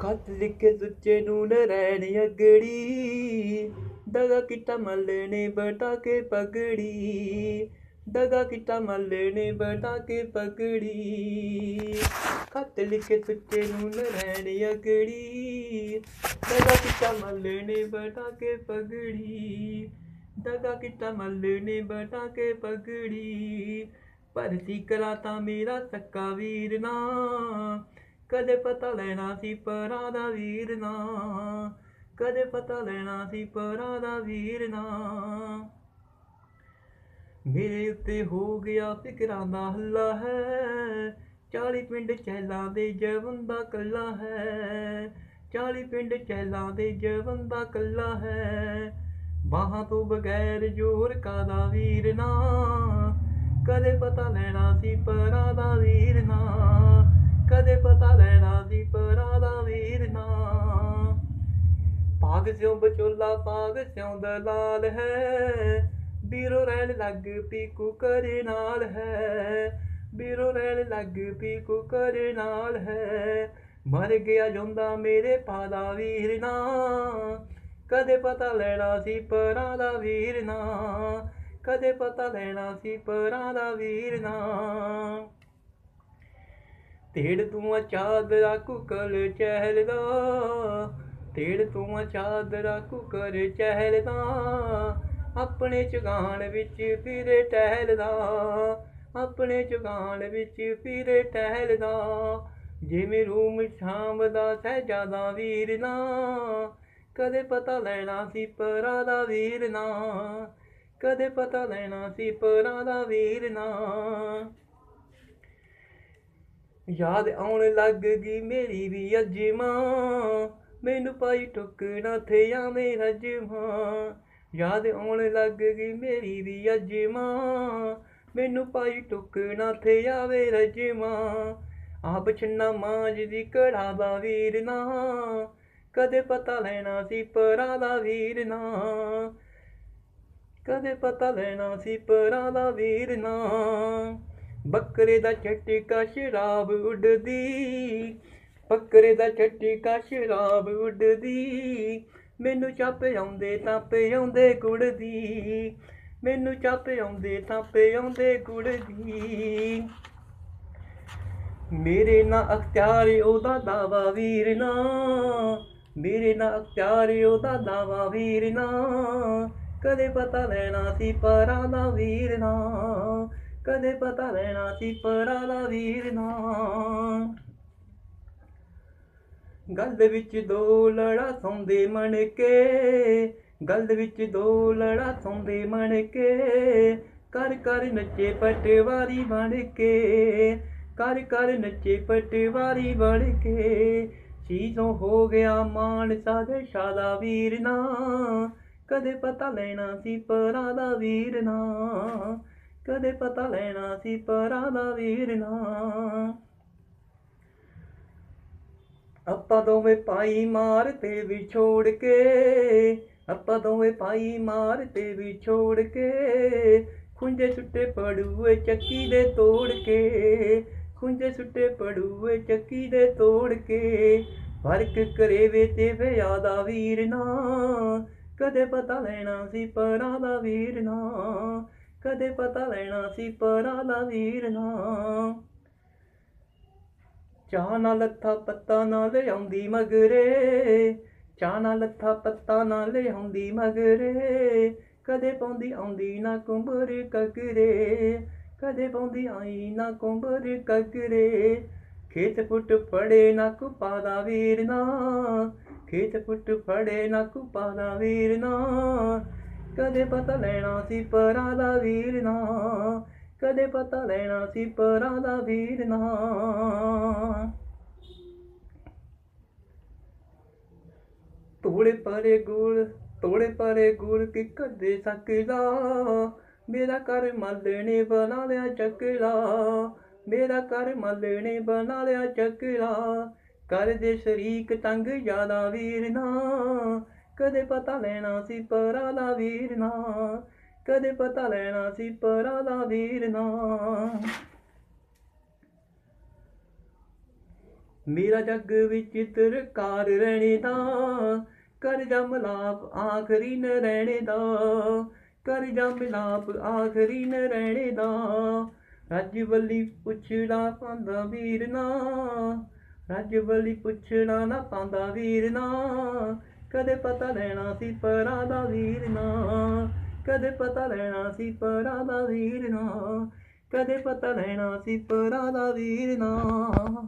ਖਤ ਲਿਖੇ ਸੁੱਚੇ ਨੂੰ ਨਰੈਣ ਅਗੜੀ। ਦਗਾ ਕੀਤਾ ਮੱਲੇ ਨੇ ਬਟਾ ਕੇ ਪਗੜੀ। ਦਗਾ ਕੀਤਾ ਮੱਲੇ ਨੇ ਬਟਾ ਕੇ ਪਗੜੀ। ਖਤ ਲਿਖੇ ਸੁੱਚੇ ਨੂੰ ਨਰੈਣ ਅਗੜੀ। ਦਗਾ ਕੀਤਾ ਮੱਲੇ ਨੇ ਬਟਾ ਕੇ ਪਗੜੀ। ਦਗਾ ਕੀਤਾ ਮੱਲੇ ਨੇ ਬਟਾ ਕੇ ਪਗੜੀ। ਪਰ ਸੀ ਕਰਾ ਤਾਂ ਮੇਰਾ ਸੱਕਾ ਵੀਰ ਨਾ। ਕਦੇ ਪਤਾ ਲੈਣਾ ਸੀ ਪਰਾਂ ਦਾ ਵੀਰ ਨਾ। ਕਦੇ ਪਤਾ ਲੈਣਾ ਸੀ ਪਰਾਂ ਦਾ ਵੀਰ ਨਾ। ਮੇਰੇ ਉੱਤੇ ਹੋ ਗਿਆ ਫਿਕਰਾਂ ਦਾ ਹੱਲਾ ਹੈ। ਚਾਲੀ ਪਿੰਡ ਚਹਿਲਾਂ ਦੇ ਜਵਨ ਦਾ ਕੱਲਾ ਹੈ। ਚਾਲੀ ਪਿੰਡ ਚਹਿਲਾਂ ਦੇ ਜਵਨ ਦਾ ਕੱਲਾ ਹੈ। ਬਾਹਾਂ ਤੋਂ ਬਗੈਰ ਜੋਰ ਕਾਦਾ ਵੀਰ ਨਾ। ਕਦੇ ਪਤਾ ਲੈਣਾ ਸੀ ਪਰਾਂ ਦਾ ਵੀਰ ਨਾ। ਕਦੇ ਪਤਾ ਲੈਣਾ ਸੀ ਪਰਾਂ ਦਾ ਵੀਰ ਨਾ। ਭਾਗ ਸਿਉ ਬਚੋਲਾ ਪਾਗ ਸਿਉ ਦਲਾਲ ਹੈ। ਬੀਰੋ ਰਹਿਣ ਲੱਗ ਪੀ ਕੁਕਰ ਨਾਲ ਹੈ। ਬੀਰੋ ਰਹਿਣ ਲੱਗ ਪੀ ਕੁਕਰ ਨਾਲ ਹੈ। ਮਰ ਗਿਆ ਜਾਂਦਾ ਮੇਰੇ ਪਾਦਾ ਵੀਰ ਨਾ। ਕਦੇ ਪਤਾ ਲੈਣਾ ਸੀ ਪਰਾਂ ਦਾ ਵੀਰ ਨਾ। ਕਦੇ ਪਤਾ ਲੈਣਾ ਸੀ ਪਰਾਂ ਦਾ ਵੀਰ ਨਾ। ਤੇੜ ਤੂੰ ਚਾਦਰਾ ਕੁਕਲ ਚਹਿਲਦਾ ਤੇੜ ਤੂੰ ਚਾਦਰਾ ਕੁਕਰ ਚਹਿਲਦਾ, ਆਪਣੇ ਚੁਗਾਨ ਵਿੱਚ ਫਿਰੇ ਟਹਿਲਦਾ, ਆਪਣੇ ਚੁਗਾਨ ਵਿੱਚ ਫਿਰੇ ਟਹਿਲਦਾ, ਜਿਵੇਂ ਰੂਮ ਸ਼ਾਮ ਦਾ ਸਹਿਜਾਦਾ ਵੀਰ ਨਾ, ਕਦੇ ਪਤਾ ਲੈਣਾ ਸੀ ਪਰਾਂ ਦਾ ਵੀਰ ਨਾ, ਕਦੇ ਪਤਾ ਲੈਣਾ ਸੀ ਪਰਾਂ ਦਾ ਵੀਰ ਨਾ। ਯਾਦ ਆਉਣ ਲੱਗ ਗਈ ਮੇਰੀ ਵੀ ਅਜਮਾਂ ਮੈਨੂੰ ਪਾਈ ਟੁਕਣਾ ਥੇ ਆਵੇਂ ਰਜਮਾਂ। ਯਾਦ ਆਉਣ ਲੱਗ ਗਈ ਮੇਰੀ ਵੀ ਅਜਮਾਂ ਮੈਨੂੰ ਪਾਈ ਟੁਕਣਾ ਥੇ ਆਵੇ ਰਜਮਾਂ। ਆਪ ਛੰਨਾ ਮਾਂਜ ਦੀ ਕੜਾ ਦਾ ਵੀਰ ਨਾ। ਕਦੇ ਪਤਾ ਲੈਣਾ ਸੀ ਪਰਾਂ ਦਾ ਵੀਰ ਨਾ। ਕਦੇ ਪਤਾ ਲੈਣਾ ਸੀ ਪਰਾਂ ਦਾ ਵੀਰ ਨਾ। ਬੱਕਰੇ ਦਾ ਛਟਕਾ ਸ਼ਰਾਬ ਉੱਡਦੀ, ਬੱਕਰੇ ਦਾ ਛਟਕਾ ਸ਼ਰਾਬ ਉੱਡਦੀ। ਮੈਨੂੰ ਚੱਪ ਆਉਂਦੇ ਤਾਪੇ ਆਉਂਦੇ ਕੁੜਦੀ ਮੈਨੂੰ ਚੱਪ ਆਉਂਦੇ ਤਾਪੇ ਆਉਂਦੇ ਕੁੜਦੀ ਮੇਰੇ ਨਾ ਅਖਤਿਆਰ ਉਹਦਾ ਦਾਵਾ ਵੀਰ ਨਾ। ਮੇਰੇ ਨਾ ਅਖਤਿਆਰ ਉਹਦਾ ਦਾਵਾ ਵੀਰ ਨਾ। ਕਦੇ ਪਤਾ ਲੈਣਾ ਸੀ ਪਰਾਂ ਦਾ ਵੀਰ ਨਾ। ਕਦੇ ਪਤਾ ਲੈਣਾ ਸੀ ਪਰਾਂ ਦਾ ਵੀਰ ਨਾ। ਗੱਲ ਵਿੱਚ ਦੋ ਲੜਾ ਸੌਂਦੇ ਮਣ ਕੇ ਗੱਲ ਵਿੱਚ ਦੋ ਲੜਾ ਸੌਂਦੇ ਮਣ ਕੇ ਕਰ ਕਰ ਨੱਚੇ ਪਟਵਾਰੀ ਬਣ ਕੇ ਕਰ ਕਰ ਨੱਚੇ ਪਟਵਾਰੀ ਬਣ ਕੇ ਚੀਜ਼ੋਂ ਹੋ ਗਿਆ ਮਾਨ ਸਾਦੇ ਸ਼ਾਦਾ ਵੀਰ ਨਾ। ਕਦੇ ਪਤਾ ਲੈਣਾ ਸੀ ਪਰਾਂ ਦਾ ਵੀਰ ਨਾ। ਕਦੇ ਪਤਾ ਲੈਣਾ ਸੀ ਪਰਾਂ ਦਾ ਵੀਰ ਨਾ। ਆਪਾਂ ਦੋਵੇਂ ਪਾਈ ਮਾਰ ਤੇ ਵੀ ਛੋੜ ਕੇ, ਆਪਾਂ ਦੋਵੇਂ ਪਾਈ ਮਾਰ ਤੇ ਵੀ ਛੋੜ ਕੇ, ਖੁੰਝੇ ਸੁੱਟੇ ਪੜੂਏ ਚੱਕੀ ਦੇ ਤੋੜ ਕੇ, ਖੁੰਝੇ ਸੁੱਟੇ ਪੜੂਏ ਚੱਕੀ ਦੇ ਤੋੜ ਕੇ ਫ਼ਰਕ ਕਰੇ ਵੇ ਤੇ ਵਿਆਦਾ ਵੀਰ ਨਾ। ਕਦੇ ਪਤਾ ਲੈਣਾ ਸੀ ਪਰਾਂ ਦਾ ਵੀਰ ਨਾ। ਕਦੇ ਪਤਾ ਲੈਣਾ ਸੀ ਪਰਾਂ ਦਾ ਵੀਰ ਨਾ। ਚਾਹ ਨਾਲ ਲੱਥਾ ਪੱਤਾ ਨਾਲ ਲਿਆਉਂਦੀ ਮਗਰੇ। ਚਾਹ ਨਾਲ ਲੱਥਾ ਪੱਤਾ ਨਾਲ ਲਿਆਉਂਦੀ ਮਗਰੇ। ਕਦੇ ਪਾਉਂਦੀ ਆਉਂਦੀ ਨਾ ਕੁੰਬਰ ਕਗਰੇ। ਕਦੇ ਪਾਉਂਦੀ ਆਈ ਨਾ ਕੁੰਬਰ ਕਗਰੇ। ਖੇਤ ਪੁੱਟ ਫੜੇ ਨਾ ਕੁਪਾ ਦਾ ਵੀਰ ਨਾ। ਖੇਤ ਪੁੱਟ ਫੜੇ ਨਾ ਕੁਪਾ ਦਾ ਵੀਰ ਨਾ। ਕਦੇ ਪਤਾ ਲੈਣਾ ਸੀ ਪਰਾਂ ਦਾ ਵੀਰ ਨਾ, ਕਦੇ ਪਤਾ ਲੈਣਾ ਸੀ ਪਰਾਂ ਦਾ ਵੀਰ ਨਾ। ਤੋੜੇ ਪਰੇ ਗੁਲ ਤੋੜੇ ਪਰੇ ਗੁਲ ਕਿ ਕਦੇ ਸਕਦਾ? ਮੇਰਾ ਘਰ ਮੱਲਣੇ ਬਣਾ ਲਿਆ ਚੱਕਲਾ, ਮੇਰਾ ਘਰ ਮੱਲਣੇ ਬਣਾ ਲਿਆ ਚੱਕਲਾ। ਕਰ ਦੇ ਸ਼ਰੀਕ ਤੰਗ ਜ਼ਿਆਦਾ ਵੀਰ ਨਾ ਕਦੇ ਪਤਾ ਲੈਣਾ ਸੀ ਪਰਾਂ ਦਾ ਵੀਰ ਨਾ, ਕਦੇ ਪਤਾ ਲੈਣਾ ਸੀ ਪਰਾਂ ਦਾ ਵੀਰ ਨਾ। ਮੇਰਾ ਜੱਗ ਵਿੱਚ ਤਰਕਾਰ ਰਹਿਣੇ ਦਾ ਕਰ ਜਾ ਮਲਾਪ ਆਖਰੀ ਨ ਰਹਿਣੇ ਦਾ ਕਰ ਜਾ ਮਿਲਾਪ ਆਖਰੀ ਨ ਰਹਿਣੇ ਦਾ ਰੱਜ ਵੱਲੀ ਪੁੱਛਣਾ ਪਾਂਦਾ ਵੀਰ ਨਾ, ਰੱਜ ਵੱਲੀ ਪੁੱਛਣਾ ਨਾ ਪਾਂਦਾ ਵੀਰ ਨਾ। ਕਦੇ ਪਤਾ ਲੈਣਾ ਸੀ ਪਰਾਂ ਦਾ ਵੀਰ ਨਾ। ਕਦੇ ਪਤਾ ਲੈਣਾ ਸੀ ਪਰਾਂ ਦਾ ਵੀਰ ਨਾ। ਕਦੇ ਪਤਾ ਲੈਣਾ ਸੀ ਪਰਾਂ ਦਾ ਵੀਰ ਨਾ।